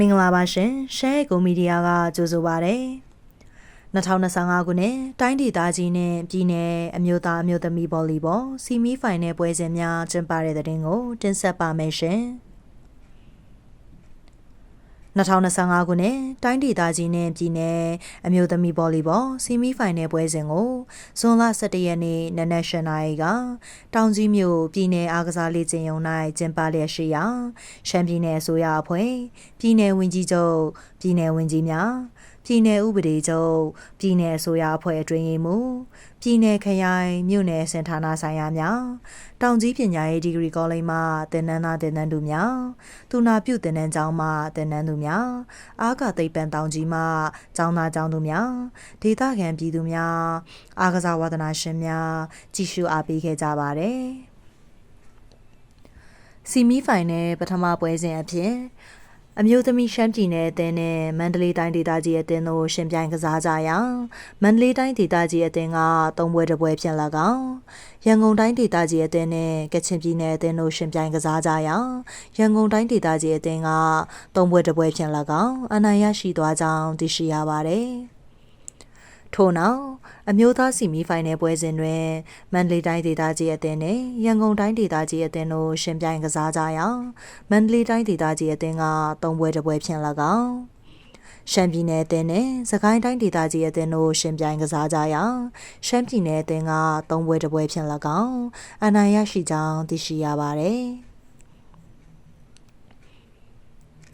မင်္ဂလာပါရှင်ရှမ်းကိုမီဒီယာကကြိုဆိုပါရစေ2025ခုနှစ်တိုင်းဒေသကြီးနဲ့ပြည်내အမျိုးသားအမျိုးသမီးဗော်လီဘောစီမီဖိုင်နယ်ပွဲစဉ်များကျင်းပတဲ့တဲ့တင်ကိုတင်ဆက်ပါမယ်ရှင် 2025ခုနှစ်တိုင်းဒေသကြီးနှင့်ပြည်နယ်အမျိုးသမီးဗောလီဘောဆီမီဖိုင်နယ်ပွဲစဉ်ကိုဇွန်လ17ရက်နေ့နနက်၈နာရီကတောင်ကြီးမြို့ပြည်နယ်အားကစားလေ့ကျင့်ရုံ၌ကျင်းပလျက်ရှိရာရှမ်းပြည်နယ်အစိုးရအဖွဲ့ပြည်နယ်ဝန်ကြီးချုပ်ပြည်နယ်ဝန်ကြီးများ ပြည်နယ်ဥပဒေချုပ်ပြည်နယ်အစိုးရအဖွဲ့အတွင်းရေးမှူးပြည်နယ်ခရိုင်မြို့နယ်စင်ဌာနဆိုင်ရာများတောင်ကြီးပညာရေးဒီဂရီကောလိပ်မှသင်တန်းသားသင်တန်းသူများသူနာပြုသင်တန်းကျောင်းမှသင်တန်းသူများအာကာသိပ္ပံတောင်ကြီးမှကျောင်းသားကျောင်းသူများဒေသခံပြည်သူများအာကစားဝါသနာရှင်များကြည့်ရှုအားပေးခဲ့ကြပါတယ်စီမီဖိုင်နယ်ပထမပွဲစဉ်အဖြစ် အမျိုးသမီးရှမ်းပြည်နယ်အသင်းနဲ့မန္တလေးတိုင်းဒေသကြီးအသင်းတို့ရှင်ပြိုင်ကစားကြရာမန္တလေးတိုင်းဒေသကြီးအသင်းကသုံးပွဲတစ်ပွဲဖြင့်၎င်းရန်ကုန်တိုင်းဒေသကြီးအသင်းနဲ့ကချင်ပြည်နယ်အသင်းတို့ရှင်ပြိုင်ကစားကြရာရန်ကုန်တိုင်းဒေသကြီးအသင်းကသုံးပွဲတစ်ပွဲဖြင့်၎င်းအနိုင်ရရှိသွားကြောင်းသိရှိရပါတယ်။ ထို့နောက်အမျိုးသားစီမီဖိုင်နယ်ပွဲစဉ်တွင်မန္တလေးတိုင်းဒေသကြီးအသင်းနှင့်ရန်ကုန်တိုင်းဒေသကြီးအသင်းတို့ရှင်ပြိုင်ကစားကြရာမန္တလေးတိုင်းဒေသကြီးအသင်းကသုံးပွဲတစ်ပွဲဖြင့်၎င်းရှမ်းပြည်နယ်အသင်းနဲ့စကိုင်းတိုင်းဒေသကြီးအသင်းတို့ရှင်ပြိုင်ကစားကြရာရှမ်းပြည်နယ်အသင်းကသုံးပွဲတစ်ပွဲဖြင့်၎င်းအနိုင်ရရှိကြောင်းသိရှိရပါတယ်။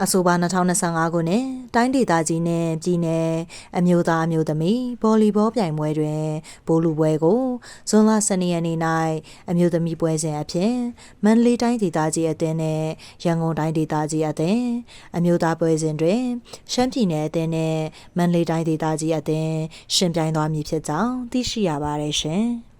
အဆိုပါ2025ခုနှစ်တိုင်းဒေသကြီးနဲ့ပြည်내အမျိုးသားအမျိုးသမီးဗော်လီဘောပြိုင်ပွဲတွင်ဘိုးလူပွဲကိုဇွန်လ12ရက်နေ့၌အမျိုးသမီးပွဲစဉ်အဖြစ်မန္တလေးတိုင်းဒေသကြီးအသင်းနဲ့ရန်ကုန်တိုင်းဒေသကြီးအသင်းအမျိုးသားပွဲစဉ်တွင်ရှမ်းပြည်နယ်အသင်းနဲ့မန္တလေးတိုင်းဒေသကြီးအသင်းရှင်ပြိုင်သွားမည်ဖြစ်ကြောင်းသိရှိရပါတယ်ရှင်။